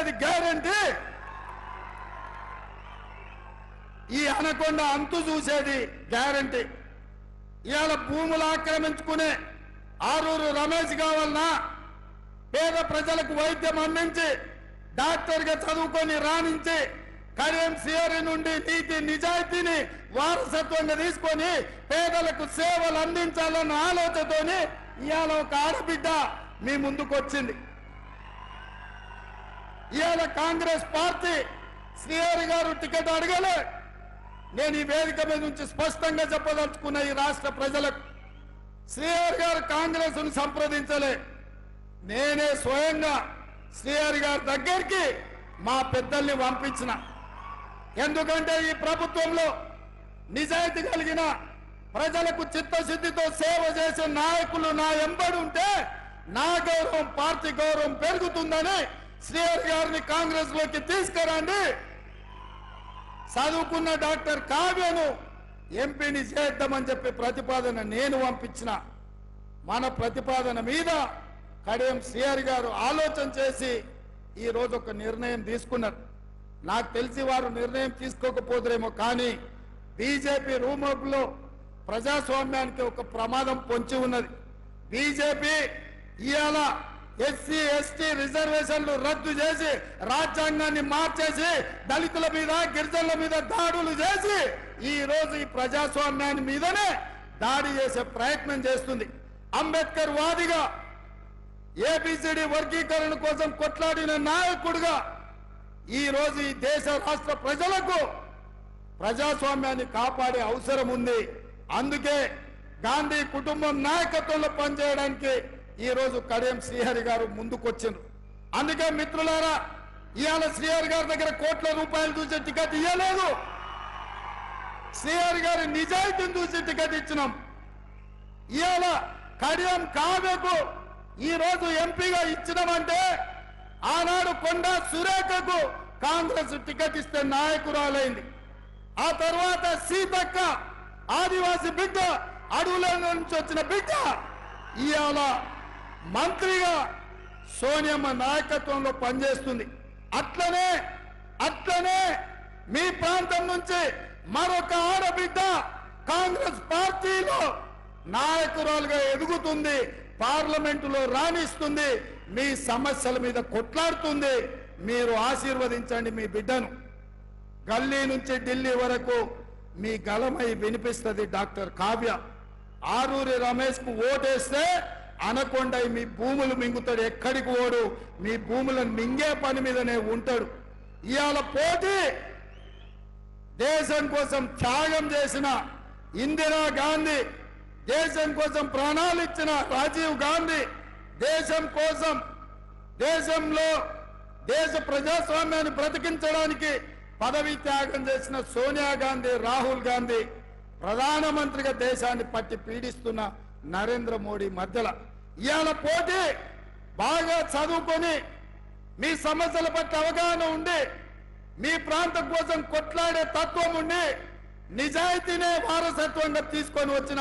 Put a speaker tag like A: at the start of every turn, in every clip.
A: అనేది గ్యారంటీ. ఈ అనకొండ అంతు చూసేది గ్యారంటీ. ఇవాళ భూములు ఆక్రమించుకునే ఆరూరు రమేష్ కావాలన్నా పేద ప్రజలకు వైద్యం అందించి డాక్టర్గా చదువుకొని రాణించి కరీం సిఆర్ఈ నుండి నీతి నిజాయితీని వారసత్వంగా తీసుకొని పేదలకు సేవలు అందించాలన్న ఆలోచనతోని ఇవాళ ఒక ఆడబిడ్డ మీ ముందుకు వచ్చింది ఇవాళ కాంగ్రెస్ పార్టీ శ్రీహరి గారు టికెట్ అడగలే. నేను ఈ వేదిక మీద నుంచి స్పష్టంగా చెప్పదలుచుకున్న ఈ రాష్ట్ర ప్రజలకు శ్రీహరి గారు కాంగ్రెస్ను సంప్రదించలే. నేనే స్వయంగా శ్రీహరి గారి దగ్గరికి మా పెద్దల్ని పంపించిన. ఎందుకంటే ఈ ప్రభుత్వంలో నిజాయితీ కలిగిన ప్రజలకు చిత్తశుద్ధితో సేవ చేసే నాయకులు నా ఎంబడి ఉంటే నా గౌరవం పార్టీ గౌరవం పెరుగుతుందని శ్రీహరి గారిని కాంగ్రెస్లోకి తీసుకురండి. చదువుకున్న డాక్టర్ కావ్యను ఎంపీని చేద్దామని చెప్పి ప్రతిపాదన నేను పంపించిన. మన ప్రతిపాదన మీద కడియం సిఆర్ గారు ఆలోచన చేసి ఈ రోజు ఒక నిర్ణయం తీసుకున్నారు. నాకు తెలిసి వారు నిర్ణయం తీసుకోకపోదురేమో కానీ బీజేపీ రూమప్లో ప్రజాస్వామ్యానికి ఒక ప్రమాదం పొంచి ఉన్నది. బీజేపీ ఇవాళ ఎస్సీ ఎస్టీ రిజర్వేషన్లు రద్దు చేసి రాజ్యాంగాన్ని మార్చేసి దళితుల మీద గిరిజనుల మీద దాడులు చేసి ఈ రోజు ఈ ప్రజాస్వామ్యాన్ని మీదనే దాడి చేసే ప్రయత్నం చేస్తుంది. అంబేద్కర్ వాదిగా ఏబిసిడి వర్గీకరణ కోసం కొట్లాడిన నాయకుడిగా ఈ రోజు ఈ దేశ రాష్ట్ర ప్రజలకు ప్రజాస్వామ్యాన్ని కాపాడే అవసరం ఉంది. అందుకే గాంధీ కుటుంబం నాయకత్వంలో పనిచేయడానికి ఈ రోజు కడియం శ్రీహరి గారు ముందుకొచ్చిండ్రు. అందుకే మిత్రులారా ఇవాళ శ్రీహరి గారి దగ్గర కోట్ల రూపాయలు చూసే టికెట్ ఇవ్వలేదు శ్రీహరి గారి నిజాయితీని చూసి టికెట్ ఇచ్చినాం. ఇవాళ కడియం కావ్యకు ఈ రోజు ఎంపీగా ఇచ్చినామంటే ఆనాడు కొండా సురేఖకు కాంగ్రెస్ టికెట్ ఇస్తే నాయకురాలైంది. ఆ తర్వాత సీతక్క ఆదివాసి బిడ్డ అడవుల నుంచి వచ్చిన బిడ్డ ఇవాళ మంత్రిగా సోనియమ్మ నాయకత్వంలో పనిచేస్తుంది. అట్లనే అట్లనే మీ ప్రాంతం నుంచి మరొక ఆడబిడ్డ కాంగ్రెస్ పార్టీలో నాయకురాలుగా ఎదుగుతుంది పార్లమెంటులో రాణిస్తుంది మీ సమస్యల మీద కొట్లాడుతుంది. మీరు ఆశీర్వదించండి మీ బిడ్డను. గల్లీ నుంచి ఢిల్లీ వరకు మీ గలమై వినిపిస్తుంది డాక్టర్ కావ్య. ఆరూరి రమేష్కు ఓటేస్తే అనకొండై మీ భూములు మింగుతాడు ఎక్కడికి ఓడు మీ భూములను మింగే పని మీదనే ఉంటాడు. ఇవాళ పోటీ దేశం కోసం త్యాగం చేసిన ఇందిరా గాంధీ దేశం కోసం ప్రాణాలు ఇచ్చిన రాజీవ్ గాంధీ దేశం కోసం దేశంలో దేశ ప్రజాస్వామ్యాన్ని బ్రతికించడానికి పదవి త్యాగం చేసిన సోనియా గాంధీ రాహుల్ గాంధీ ప్రధానమంత్రిగా దేశాన్ని పట్టి పీడిస్తున్న నరేంద్ర మోడీ మధ్యలో. ఇవాళ పోటీ బాగా చదువుకొని మీ సమస్యల పట్ల అవగాహన ఉండి మీ ప్రాంతం కోసం కొట్లాడే తత్వం ఉండి నిజాయితీనే వారసత్వంగా తీసుకొని వచ్చిన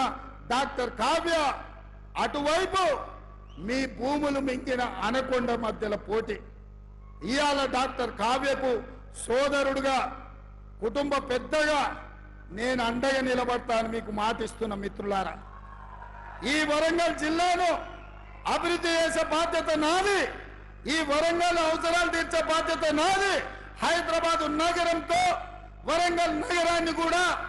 A: డాక్టర్ కావ్య అటువైపు మీ భూములు మింగిన అనకొండ మధ్యల పోటీ. ఇవాళ డాక్టర్ కావ్యకు సోదరుడుగా కుటుంబ పెద్దగా నేను అండగా నిలబడతాను మీకు మాటిస్తున్న మిత్రులారా. ఈ వరంగల్ జిల్లాను అభివృద్ధి చేసే బాధ్యత నాది. ఈ వరంగల్ అవసరాలు తీర్చే బాధ్యత నాది. హైదరాబాద్ నగరంతో వరంగల్ నగరాన్ని కూడా